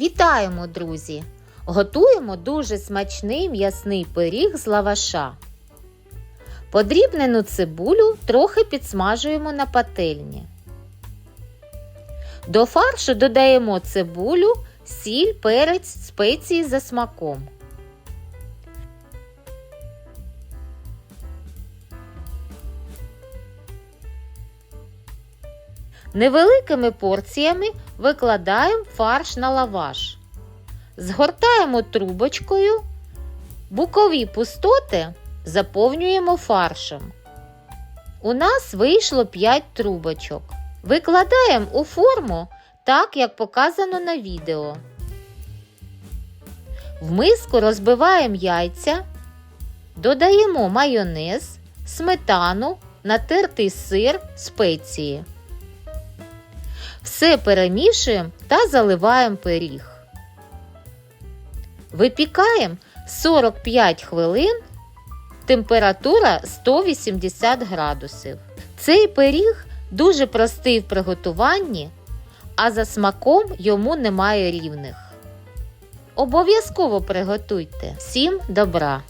Вітаємо, друзі! Готуємо дуже смачний м'ясний пиріг з лаваша. Подрібнену цибулю трохи підсмажуємо на пательні. До фаршу додаємо цибулю, сіль, перець, спеції за смаком. Невеликими порціями викладаємо фарш на лаваш. Згортаємо трубочкою, букові пустоти заповнюємо фаршем. У нас вийшло 5 трубочок. Викладаємо у форму так, як показано на відео. В миску розбиваємо яйця, додаємо майонез, сметану, натертий сир, спеції. Все перемішуємо та заливаємо пиріг. Випікаємо 45 хвилин, температура 180 градусів. Цей пиріг дуже простий в приготуванні, а за смаком йому немає рівних. Обов'язково приготуйте. Всім добра!